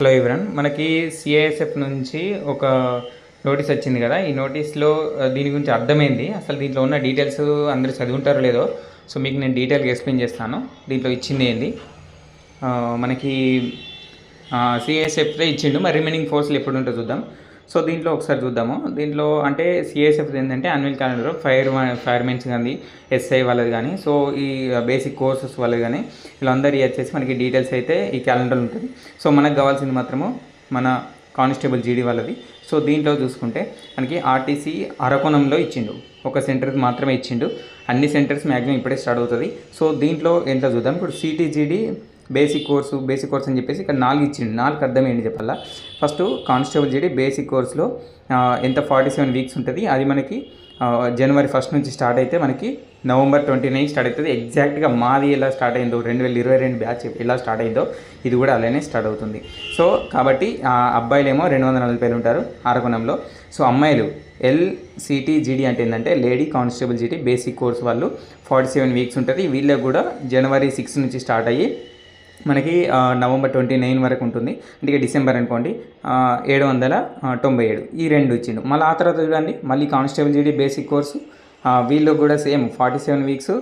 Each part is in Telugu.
హలో ఇవ్వరన్ మనకి సిఐఎస్ఎఫ్ నుంచి ఒక నోటీస్ వచ్చింది కదా. ఈ నోటీస్లో దీని గురించి అర్థమైంది. అసలు దీంట్లో ఉన్న డీటెయిల్స్ అందరూ చదివి ఉంటారో లేదో సో మీకు నేను డీటెయిల్గా ఎక్స్ప్లెయిన్ చేస్తాను. దీంట్లో ఇచ్చింది ఏంది మనకి సిఐఎస్ఎఫ్లో ఇచ్చిండు. మరి రిమైనింగ్ ఫోర్స్లు ఎప్పుడు ఉంటుందో చూద్దాం. సో దీంట్లో ఒకసారి చూద్దాము. దీంట్లో అంటే సిఎస్ఎఫ్ ఏంటంటే అన్యువల్ క్యాలెండర్ ఫైర్ ఫైర్మెన్స్ కానీ ఎస్ఐ వాళ్ళది కానీ సో ఈ బేసిక్ కోర్సెస్ వాళ్ళది కానీ వీళ్ళందరి వచ్చేసి మనకి డీటెయిల్స్ అయితే ఈ క్యాలెండర్ ఉంటుంది. సో మనకు కావాల్సింది మాత్రము మన కానిస్టేబుల్ జీడీ వాళ్ళది. సో దీంట్లో చూసుకుంటే మనకి ఆర్టీసీ అరకోణంలో ఇచ్చిండు. ఒక సెంటర్ మాత్రమే ఇచ్చిండు. అన్ని సెంటర్స్ మ్యాక్సిమం ఇప్పుడే స్టార్ట్ అవుతుంది. సో దీంట్లో ఎంత చూద్దాం. ఇప్పుడు CT GD basic course basic course అని చెప్పేసి ఇక్కడ నాలుగు ఇచ్చిండు. నాలుగు అర్థం ఏంటి చెప్పాలా? ఫస్ట్ కానిస్టేబుల్ జేడీ బేసిక్ కోర్స్లో ఎంత ఫార్టీ సెవెన్ వీక్స్ ఉంటుంది అది మనకి జనవరి ఫస్ట్ నుంచి స్టార్ట్ అయితే మనకి నవంబర్ ట్వంటీ నైన్ స్టార్ట్ అవుతుంది ఎగ్జాక్ట్గా మాది ఎలా స్టార్ట్ అయిందో రెండు వేల ఇరవై రెండు బ్యాచ్ ఎలా స్టార్ట్ అయిందో ఇది కూడా అలానే స్టార్ట్ అవుతుంది. సో కాబట్టి ఆ అబ్బాయిలేమో రెండు వందల నలభై ఉంటారు ఆరకోణంలో సో అమ్మాయిలు ఎల్సిటీ జీడీ అంటే ఏంటంటే lady constable GD basic course వాళ్ళు ఫార్టీ సెవెన్ వీక్స్ ఉంటుంది. వీళ్ళకి కూడా జనవరి సిక్స్ నుంచి స్టార్ట్ అయ్యి మనకి నవంబర్ ట్వంటీ నైన్ వరకు ఉంటుంది. అంటే డిసెంబర్ అనుకోండి. ఏడు వందల తొంభై ఏడు. ఈ రెండు ఇచ్చిండు. మళ్ళీ ఆ తర్వాత చూడండి. మళ్ళీ కానిస్టేబుల్ జీడీ బేసిక్ కోర్సు. ఆ, వీళ్ళు కూడా సేమ్ ఫార్టీ సెవెన్ వీక్స్.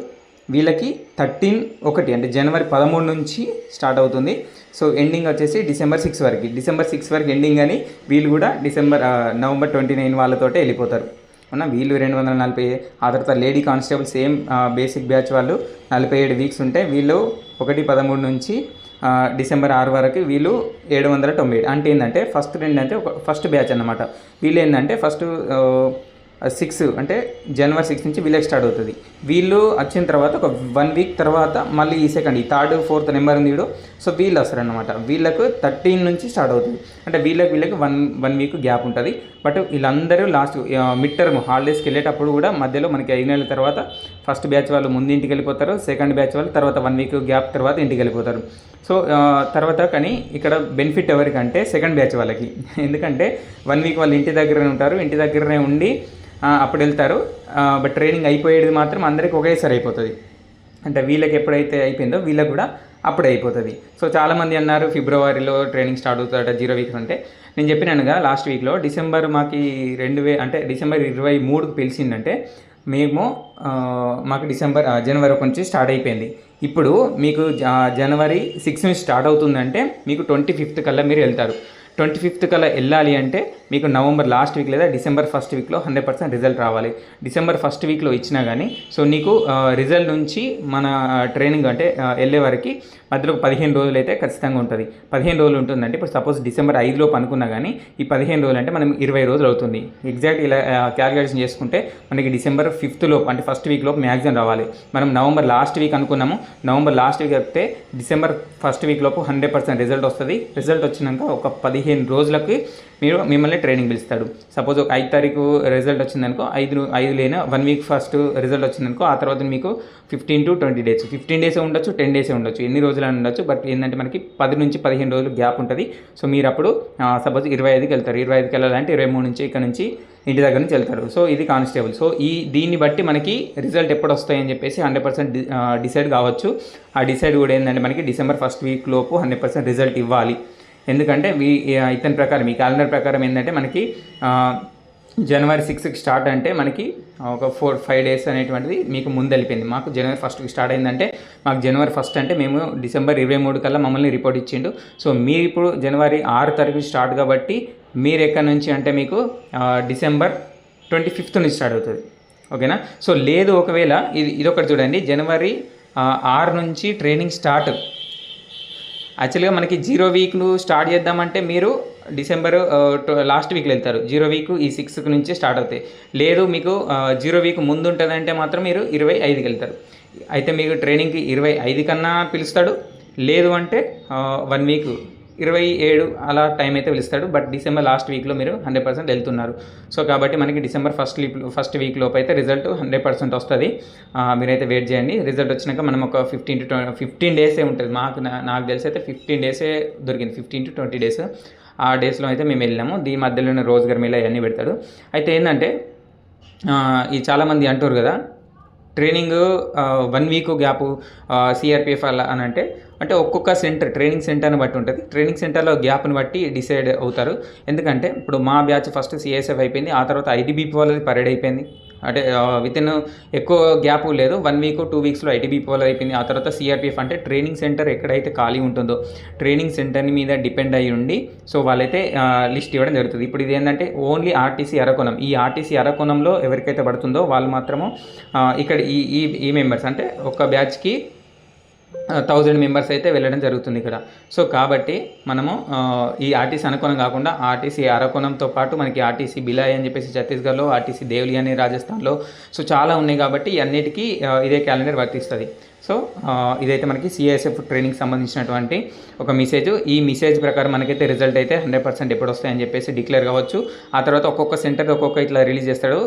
వీళ్ళకి థర్టీన్ ఒకటి అంటే జనవరి పదమూడు నుంచి స్టార్ట్ అవుతుంది. సో ఎండింగ్ వచ్చేసి డిసెంబర్ సిక్స్ వరకు. డిసెంబర్ సిక్స్ వరకు ఎండింగ్ అని వీళ్ళు కూడా డిసెంబర్ నవంబర్ ట్వంటీ నైన్ వాళ్ళతోటే వెళ్ళిపోతారు. అవునా వీళ్ళు రెండు వందల నలభై ఆ తర్వాత lady constable same basic batch వాళ్ళు నలభై ఏడు వీక్స్ ఉంటే వీళ్ళు ఒకటి పదమూడు నుంచి డిసెంబర్ ఆరు వరకు వీళ్ళు ఏడు వందల తొంభై ఏడు. అంటే ఏంటంటే ఫస్ట్ రెండు అంటే ఒక ఫస్ట్ బ్యాచ్ అన్నమాట. వీళ్ళు ఏంటంటే ఫస్ట్ సిక్స్ అంటే జనవరి సిక్స్ నుంచి వీళ్ళకి స్టార్ట్ అవుతుంది. వీళ్ళు వచ్చిన తర్వాత ఒక వన్ వీక్ తర్వాత మళ్ళీ ఈ సెకండ్ ఈ థర్డ్ ఫోర్త్ నెంబర్ ఉంది వీడు సో వీళ్ళు వస్తారనమాట వీళ్ళకు థర్టీన్ నుంచి స్టార్ట్ అవుతుంది. అంటే వీళ్ళకి వీళ్ళకి వన్ వన్ వీక్ గ్యాప్ ఉంటుంది. బట్ వీళ్ళందరూ లాస్ట్ మిడ్ టర్మ్ హాలిడేస్కి వెళ్ళేటప్పుడు కూడా మధ్యలో మనకి ఐదు నెలల తర్వాత ఫస్ట్ బ్యాచ్ వాళ్ళు ముందు ఇంటికి వెళ్ళిపోతారు సెకండ్ బ్యాచ్ వాళ్ళు తర్వాత వన్ వీక్ గ్యాప్ తర్వాత ఇంటికి వెళ్ళిపోతారు. సో తర్వాత కానీ ఇక్కడ బెనిఫిట్ ఎవరికంటే సెకండ్ బ్యాచ్ వాళ్ళకి. ఎందుకంటే వన్ వీక్ వాళ్ళు ఇంటి దగ్గరనే ఉంటారు ఇంటి దగ్గరనే ఉండి అప్పుడు వెళ్తారు. బట్ ట్రైనింగ్ అయిపోయేది మాత్రం అందరికి ఒకేసారి అయిపోతుంది. అంటే వీళ్ళకి ఎప్పుడైతే అయిపోయిందో వీళ్ళకి కూడా అప్పుడే అయిపోతుంది. సో చాలామంది అన్నారు ఫిబ్రవరిలో ట్రైనింగ్ స్టార్ట్ అవుతుందట జీరో వీక్ అంటే. నేను చెప్పినానుగా లాస్ట్ వీక్లో డిసెంబర్ మాకి రెండు వే అంటే డిసెంబర్ ఇరవై మూడుకు పిలిచిందంటే మేము మాకు డిసెంబర్ జనవరి ఒక నుంచి స్టార్ట్ అయిపోయింది. ఇప్పుడు మీకు జనవరి సిక్స్ నుంచి స్టార్ట్ అవుతుందంటే మీకు ట్వంటీ ఫిఫ్త్ కల్లా మీరు వెళ్తారు. ట్వంటీ ఫిఫ్త్ కల్లా వెళ్ళాలి అంటే మీకు నవంబర్ లాస్ట్ వీక్ లేదా డిసెంబర్ ఫస్ట్ వీక్లో హండ్రెడ్ పర్సెంట్ రిజల్ట్ రావాలి. డిసెంబర్ ఫస్ట్ వీక్లో ఇచ్చినా కానీ సో నీకు రిజల్ట్ నుంచి మన ట్రైనింగ్ అంటే వెళ్ళే వరకు మధ్యలో పదిహేను రోజులు అయితే ఖచ్చితంగా ఉంటుంది. పదిహేను రోజులు ఉంటుందంటే ఇప్పుడు సపోజ్ డిసెంబర్ ఐదులోపు అనుకున్నా కానీ ఈ పదిహేను రోజులు అంటే మనం ఇరవై రోజులు అవుతుంది. ఎగ్జాక్ట్ ఇలా క్యాలిక్యులేషన్ చేసుకుంటే మనకి డిసెంబర్ ఫిఫ్త్ లోపు అంటే ఫస్ట్ వీక్ లోపు మ్యాక్సిమం రావాలి. మనం నవంబర్ లాస్ట్ వీక్ అనుకున్నాము నవంబర్ లాస్ట్ వీక్ అయితే డిసెంబర్ ఫస్ట్ వీక్ లోపు హండ్రెడ్ పర్సెంట్ రిజల్ట్ వస్తుంది. రిజల్ట్ వచ్చినాక ఒక పదిహేను రోజులకి మీరు మిమ్మల్ని ట్రైనింగ్ పిలుస్తాడు. సపోజ్ ఒక ఐదు తారీఖు రిజల్ట్ వచ్చిందనుకో ఐదు ఐదు లేనా వన్ వీక్ ఫస్ట్ రిజల్ట్ వచ్చిందనుకో ఆ తర్వాత మీకు fifteen to twenty days. Fifteen డేసే ఉండొచ్చు టెన్ డేసే ఉండొచ్చు ఎన్ని రోజులు ఉండొచ్చు బట్ ఏంటంటే మనకి పది నుంచి పదిహేను రోజులు గ్యాప్ ఉంటుంది. సో మీరు అప్పుడు సపోజ్ ఇరవై ఐదుకి వెళ్తారు. ఇరవై ఐదుకి వెళ్ళాలంటే ఇరవై మూడు నుంచి ఇక్కడ నుంచి ఇంటి దగ్గర నుంచి వెళ్తారు. సో ఇది కానిస్టేబుల్. సో ఈ దీన్ని బట్టి మనకి రిజల్ట్ ఎప్పుడు వస్తాయని చెప్పేసి హండ్రెడ్ పర్సెంట్ డిసైడ్ కావచ్చు. ఆ డిసైడ్ కూడా ఏంటంటే మనకి డిసెంబర్ ఫస్ట్ వీక్ లోపు హండ్రెడ్ పర్సెంట్ రిజల్ట్ ఇవ్వాలి. ఎందుకంటే వీ ఇతని ప్రకారం ఈ క్యాలెండర్ ప్రకారం ఏంటంటే మనకి జనవరి సిక్స్కి స్టార్ట్ అంటే మనకి ఒక ఫోర్ ఫైవ్ డేస్ అనేటువంటిది మీకు ముందు వెళ్ళిపోయింది. మాకు జనవరి ఫస్ట్కి స్టార్ట్ అయిందంటే మాకు జనవరి ఫస్ట్ అంటే మేము డిసెంబర్ ఇరవై మూడు కల్లా మమ్మల్ని రిపోర్ట్ ఇచ్చిండు. సో మీరు ఇప్పుడు జనవరి ఆరు తారీఖు స్టార్ట్ కాబట్టి మీరు ఎక్కడి నుంచి అంటే మీకు డిసెంబర్ ట్వంటీ ఫిఫ్త్ నుంచి స్టార్ట్ అవుతుంది. ఓకేనా సో లేదు ఒకవేళ ఇది ఇదొకటి చూడండి. జనవరి ఆరు నుంచి ట్రైనింగ్ స్టార్ట్ యాక్చువల్గా మనకి జీరో వీక్ను స్టార్ట్ చేద్దామంటే మీరు డిసెంబర్ లాస్ట్ వీక్లో వెళ్తారు. జీరో వీక్ ఈ సిక్స్ నుంచి స్టార్ట్ అవుతాయి. లేదు మీకు uh, జీరో వీక్ ముందు ఉంటుందంటే మాత్రం మీరు ఇరవై ఐదుకి వెళ్తారు. అయితే మీకు ట్రైనింగ్కి ఇరవై ఐదు కన్నా పిలుస్తాడు. లేదు అంటే uh, వన్ వీక్ ఇరవై ఏడు అలా టైం అయితే పిలుస్తాడు. బట్ డిసెంబర్ లాస్ట్ వీక్లో మీరు హండ్రెడ్ పర్సెంట్ వెళ్తున్నారు. సో కాబట్టి మనకి December first week first week లోపు అయితే రిజల్ట్ హండ్రెడ్ పర్సెంట్ వస్తుంది. మీరైతే వెయిట్ చేయండి. రిజల్ట్ వచ్చినాక మనం ఒక ఫిఫ్టీన్ టు ట్వంటీ ఫిఫ్టీన్ డేసే ఉంటుంది. మాకు నాకు తెలిసి అయితే ఫిఫ్టీన్ డేసే దొరికింది. ఫిఫ్టీన్ టు ట్వంటీ డేస్ ఆ డేస్లో అయితే మేము వెళ్ళాము దీని మధ్యలోనే రోజుగారు మేళ అవన్నీ పెడతాడు. అయితే ఏంటంటే ఈ చాలామంది అంటారు కదా training one week gap CRPF అలా అని అంటే అంటే ఒక్కొక్క సెంటర్ ట్రైనింగ్ సెంటర్ని బట్టి ఉంటుంది. ట్రైనింగ్ సెంటర్లో గ్యాప్ని బట్టి డిసైడ్ అవుతారు. ఎందుకంటే ఇప్పుడు మా బ్యాచ్ ఫస్ట్ సిఎస్ఎఫ్ అయిపోయింది ఆ తర్వాత ఐటీబీపీ వాళ్ళది పరేడ్ అయిపోయింది. అంటే విత్ ఇన్ ఎక్కువ గ్యాప్ లేదు. వన్ వీక్ టూ వీక్స్లో ఐటీబీ పోల్ అయిపోయింది. ఆ తర్వాత సిఆర్పిఎఫ్ అంటే ట్రైనింగ్ సెంటర్ ఎక్కడైతే ఖాళీ ఉంటుందో ట్రైనింగ్ సెంటర్ మీద డిపెండ్ అయ్యి ఉండి సో వాళ్ళైతే లిస్ట్ ఇవ్వడం జరుగుతుంది. ఇప్పుడు ఇది ఏంటంటే ఓన్లీ ఆర్టీసీ అరకోణం ఈ ఆర్టీసీ అరకోణంలో ఎవరికైతే పడుతుందో వాళ్ళు మాత్రము ఇక్కడ ఈ ఈ ఈ మెంబర్స్ అంటే ఒక బ్యాచ్కి థౌజండ్ మెంబర్స్ అయితే వెళ్ళడం జరుగుతుంది ఇక్కడ. సో కాబట్టి మనము ఈ ఆర్టీసీ అనుకోనం కాకుండా ఆర్టీసీ అరకోణంతో పాటు మనకి ఆర్టీసీ బిలాయ్ అని చెప్పేసి ఛత్తీస్గఢ్లో ఆర్టీసీ దేవ్లి అని రాజస్థాన్లో సో చాలా ఉన్నాయి కాబట్టి అన్నిటికీ ఇదే క్యాలెండర్ వర్తిస్తుంది. సో ఇదైతే మనకి సిఐఎస్ఎఫ్ ట్రైనింగ్ సంబంధించినటువంటి ఒక మెసేజ్ ఈ మెసేజ్ ప్రకారం మనకైతే రిజల్ట్ అయితే హండ్రెడ్ పర్సెంట్ ఎప్పుడు వస్తాయని చెప్పేసి డిక్లేర్ కావచ్చు. ఆ తర్వాత ఒక్కొక్క సెంటర్ ఒక్కొక్క ఇట్లా రిలీజ్ చేస్తాడు.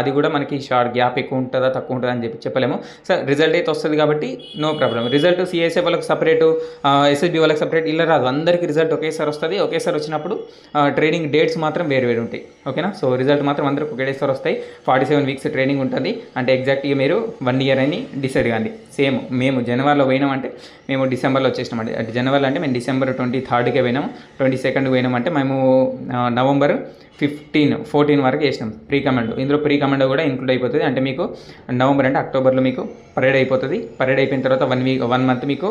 అది కూడా మనకి షార్ట్ గ్యాప్ ఎక్కువ ఉంటుందా తక్కువ ఉంటుందా అని చెప్పి చెప్పలేము. సో రిజల్ట్ అయితే వస్తుంది కాబట్టి నో ప్రాబ్లం రిజల్ట్ సిఎస్ఎఫ్ వాళ్ళకి సపరేట్ ఎస్ఎస్బి వాళ్ళకి సపరేట్ ఇలా రాదు. అందరికీ రిజల్ట్ ఒకేసారి వస్తుంది. ఒకేసారి వచ్చినప్పుడు ట్రైనింగ్ డేట్స్ మాత్రం వేరు వేరు ఉంటాయి. ఓకేనా సో రిజల్ట్ మాత్రం అందరికి ఒకేసారి వస్తాయి. ఫార్టీ సెవెన్ వీక్స్ ట్రైనింగ్ ఉంటుంది. అంటే ఎగ్జాక్ట్గా మీరు వన్ ఇయర్ అని డిసైడ్ కానీ సేమ్ మేము జనవరిలో పోయినామంటే మేము డిసెంబర్లో వచ్చేసినామండి అంటే జనవరిలో అంటే మేము డిసెంబర్ ట్వంటీ థర్డ్కే పోయినాము ట్వంటీ సెకండ్కి పోయినామంటే మేము నవంబర్ ఫిఫ్టీన్ ఫోర్టీన్ వరకు చేసినాం ప్రీ కమాండో ఇందులో ప్రీ కమాండో కూడా ఇంక్లూడ్ అయిపోతుంది. అంటే మీకు నవంబర్ అంటే అక్టోబర్లో మీకు పరేడ్ అయిపోతుంది. పరేడ్ అయిపోయిన తర్వాత వన్ వీక్ వన్ మంత్ మీకు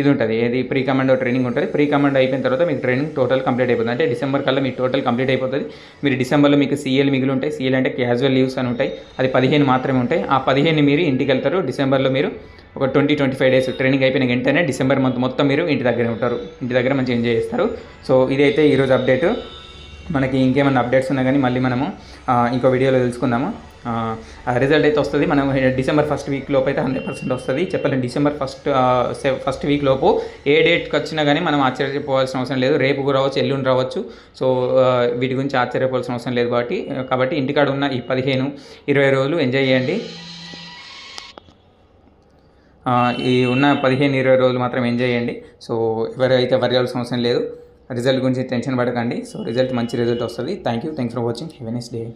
ఇది ఉంటుంది. ఏది ప్రీ కమాండో ట్రైనింగ్ ఉంటుంది. ప్రీ కమాండో అయిపోయిన తర్వాత మీకు ట్రైనింగ్ టోటల్ కంప్లీట్ అయిపోతుంది. అంటే డిసెంబర్ కల్లా మీకు టోటల్ కంప్లీట్ అయిపోతుంది. మీరు డిసెంబర్లో మీకు సీఎల్ మిగిలి ఉంటాయి సీఎల్ అంటే క్యాజువల్ లీవ్స్ అని ఉంటాయి. అది పదిహేను మాత్రమే ఉంటాయి. ఆ పదిహేను మీరు ఇంటికి వెళ్తారు. డిసెంబర్లో మీరు ఒక twenty twenty five days training అయిపోయిన వెంటనే డిసెంబర్ మంత్ మొత్తం మీరు ఇంటి దగ్గరే ఉంటారు. ఇంటి దగ్గర మంచిగా ఎంజాయ్ చేస్తారు. సో ఇదైతే ఈరోజు అప్డేట్. మనకి ఇంకేమైనా అప్డేట్స్ ఉన్నా కానీ మళ్ళీ మనము ఇంకో వీడియోలో తెలుసుకుందాము. రిజల్ట్ అయితే వస్తుంది. మనం డిసెంబర్ ఫస్ట్ వీక్ లోపు అయితే హండ్రెడ్ పర్సెంట్ వస్తుంది. చెప్పలేం డిసెంబర్ ఫస్ట్ ఫస్ట్ వీక్ లోపు ఏ డేట్కి వచ్చినా కానీ మనం ఆశ్చర్యపోవాల్సిన అవసరం లేదు. రేపు రావచ్చు ఎల్లుండి రావచ్చు. సో వీటి గురించి ఆశ్చర్యపోవాల్సిన అవసరం లేదు కాబట్టి కాబట్టి ఇంటికాడ ఉన్న ఈ పదిహేను ఇరవై రోజులు ఎంజాయ్ చేయండి. ఈ ఉన్న పదిహేను ఇరవై రోజులు మాత్రం ఎంజాయ్ చేయండి. సో ఎవరైతే వరి అవ్వాల్సిన అవసరం లేదు రిజల్ట్ గురించి టెన్షన్ పడకండి. సో రిజల్ట్ మంచి రిజల్ట్ వస్తుంది. Thank you thanks for watching have day